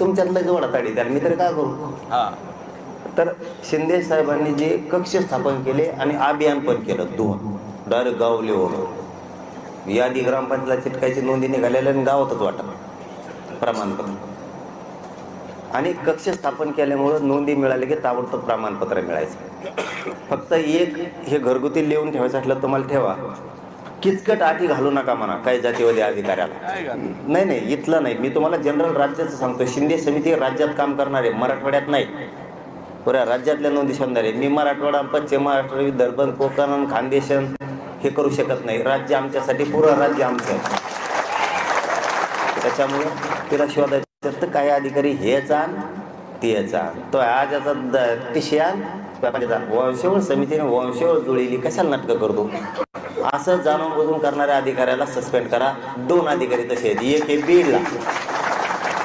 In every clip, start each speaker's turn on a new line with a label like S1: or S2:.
S1: तुमच्यातलं जोडा ताडी त्याला मी तरी काय करू?
S2: हा.
S1: तर शिंदे साहेबांनी जे कक्ष स्थापन केले आणि अभियान पण केलं दोन. डायरेक्ट गाव लेवल यादी ग्रामपंचायत चिटकायची नोंदी निघालेल्या आणि गावातच वाटत प्रमाणपत्र. आणि कक्ष स्थापन केल्यामुळं नोंदी मिळाली की ताबडतोब प्रमाणपत्र मिळायचं. फक्त एक हे घरगुती लिहून ठेवायचं असलं तुम्हाला ठेवा. किचकट आठी घालू नका म्हणा काही जातीवादी अधिकाऱ्याला. नाही नाही इथलं नाही. मी तुम्हाला जनरल राज्याचं सांगतो शिंदे समिती राज्यात काम करणारे मराठवाड्यात नाही. पुऱ्या राज्यातल्या नोंदी शोधणारे. मी मराठवाडा पश्चिम महाराष्ट्र विदर्भ कोकण खानदेशन हे करू शकत नाही. राज्य आमच्यासाठी पुरं राज्य आमचं आहे. त्याच्यामुळं तिला शोधायचं तर काही अधिकारी हेच आण तेच आण तो आज याचा टिशी आण वंशवळ समितीने वंशवळ जुळलेली कशाला नाटकं करतो? असं जाणून बुजून करणाऱ्या अधिकाऱ्याला सस्पेंड करा. दोन अधिकारी तसे आहेत. एक हे बीडला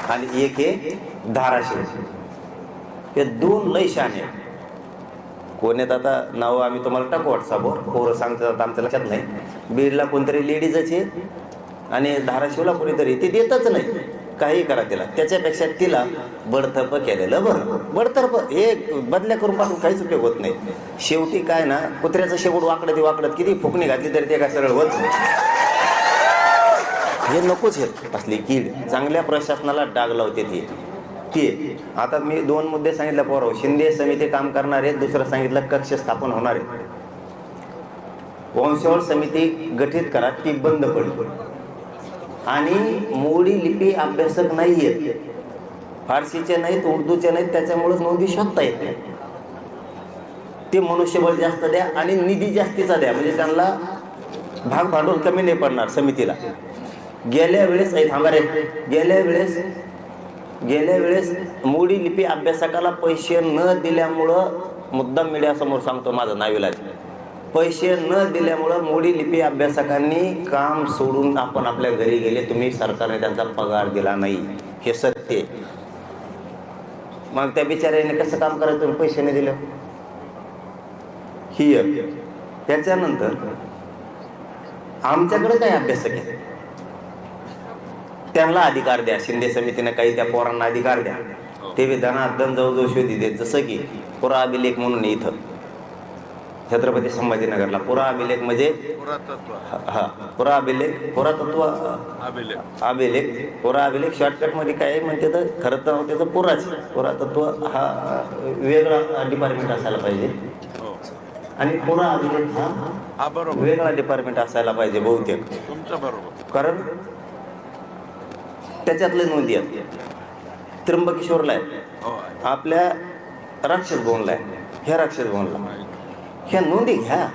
S1: आणि एक हे धाराशिव. हे दोन लय शाने आहेत. कोण आहेत आता? नाव आम्ही तुम्हाला टाकू व्हॉट्सअपवर पोरं सांगतात आता आमच्या लक्षात नाही. बीडला कोणतरी लेडीजच आहे आणि धाराशिवला कोणीतरी ते देतच नाही. काही करा तिला. त्याच्यापेक्षा तिला बडतर्फ केलेलं बरं. बडतर्फ हे बदल्या करून पासून काहीच उपयोग होत नाही. शेवटी काय ना कुत्र्याचं शेवट वाकडत वाकडत किती फुकणी घातली तरी ते काय सरळ होत नाही. हे नकोच हे. असली कीड. चांगल्या प्रशासनाला डाग लावते ती. ते आता मी दोन मुद्दे सांगितले पोराव शिंदे समिती काम करणारे दुसरं सांगितलं कक्ष स्थापन होणार आहे वंशवळ समिती गठीत करा ती बंद पडली. आणि मोडी लिपी अभ्यासक नाही आहेत फारसीचे नाहीत उर्दूचे नाहीत त्याच्यामुळे नोंदी शोधता येत नाही. ते मनुष्यबळ जास्त द्या आणि निधी जास्तीचा द्या. म्हणजे त्यांना भाग भांडवल कमी नाही पडणार समितीला. गेल्या वेळेस ऐ थांबा रे. गेल्या वेळेस गेल्या वेळेस मोडी लिपी अभ्यासकाला पैसे न दिल्यामुळं मुद्दाम मीडियासमोर सांगतो माझं नाविलाज. पैसे न दिल्यामुळं मोडी लिपी अभ्यासकांनी काम सोडून आपण आपल्या घरी गेले. तुम्ही सरकारने त्यांचा पगार दिला नाही. हे सत्य मग त्या बिचाऱ्याने कसं काम करायचं? तुम्ही पैसे नाही दिले. ही एक. त्याच्यानंतर आमच्याकडे काय अभ्यासक आहे त्यांना अधिकार द्या. शिंदे समितीने काही त्या पोरांना अधिकार द्या. ते विधानात दन जवळजवळ शोधी देत. जसं की पुरा अभिलेख म्हणून इथं. छत्रपती संभाजीनगरला. पुरा अभिलेख म्हणजे हा पुरा अभिलेख पुरातत्व.
S2: अभिलेख.
S1: अभिलेख. पुरा अभिलेख. शॉर्टकटमध्ये काय म्हणते तर खरं तर त्याचं पुराच. पुरातत्व हा वेगळा डिपार्टमेंट असायला पाहिजे.
S2: हो.
S1: आणि पुरा अभिलेख हा
S2: बरोबर.
S1: वेगळा डिपार्टमेंट असायला पाहिजे बहुतेक.
S2: तुमचं बरोबर.
S1: कारण त्याच्यातले नोंदी आहेत. त्र्यंबकेश्वरला आहे
S2: हो आहे.
S1: आपल्या राक्षस भवनला आहे ह्या राक्षस भवनला ह्या नोंदी घ्या.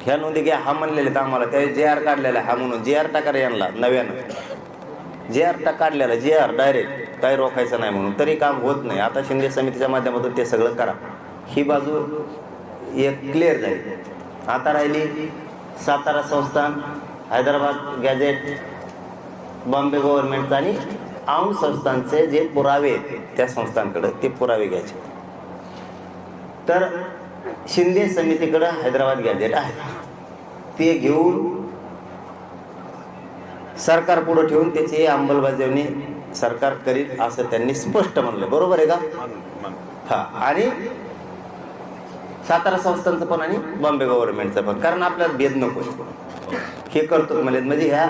S1: ह्या नोंदी घ्या हा म्हणलेले तर आम्हाला. त्या जे आर काढलेला हा म्हणून. जे आर टाका यांना नव्यानं. जे आर टाक काढलेला जे आर डायरेक्ट काही रोखायचं नाही म्हणून. तरी काम होत नाही. आता शिंदे समितीच्या माध्यमातून ते सगळं करा. ही बाजू एक क्लिअर झाली आता राहिली सातारा संस्थान हैदराबाद गॅजेट बॉम्बे गव्हर्नमेंट आणि आम संस्थांचे जे पुरावे त्या संस्थांकडे ते पुरावे घ्यायचे. तर शिंदे समितीकडं हैदराबाद गॅजेट आहे. ते घेऊन सरकार पुढे ठेवून त्याची अंमलबजावणी सरकार करीत असं त्यांनी स्पष्ट म्हणलं. बरोबर आहे का? हा. आणि सातारा संस्थांचं पण आणि बॉम्बे गव्हर्नमेंटचं पण. कारण आपल्याला भेद नको हे करतो म्हणजे म्हणजे ह्या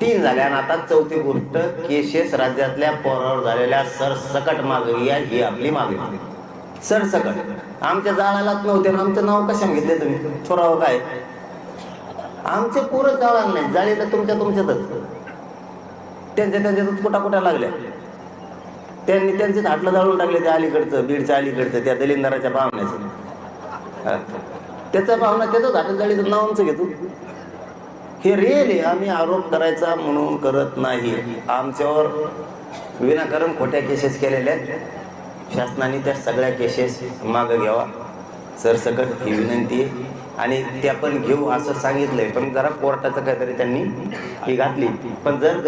S1: तीन झाल्या आणि आता चौथी गोष्ट केसेस राज्यातल्या पोरावर झालेल्या सरसकट मागणी आहे ही आपली मागणी. सरसकट आमच्या जाळालाच नव्हते आमचं नाव कशाने घेतले तुम्ही? थोरावं काय? आमचे पोरं जाळाला नाही जाळीला तुमच्या तुमच्यातच. त्यांच्या त्यांच्यातच कुठा कुठा लागल्या. त्यांनी त्यांचे हाटलं जाळून टाकले त्या अलीकडचं बीडच्या अलीकडचं त्या दलिंदाराच्या पाहुण्याचं. त्याचा पाहुणा त्याचंच हाटलं जाळीचं नाव आमचं घेतो. हे रिअल आहे आम्ही आरोप करायचा म्हणून करत नाही. आमच्यावर विनाकारण खोट्या केसेस केलेल्या आहेत. शासनाने त्या सगळ्या केसेस मागं घ्यावा. सरसकट ही विनंती आहे. आणि त्या पण घेऊ असं सांगितलंय. पण जरा कोर्टाचं काहीतरी त्यांनी ही घातली. पण जर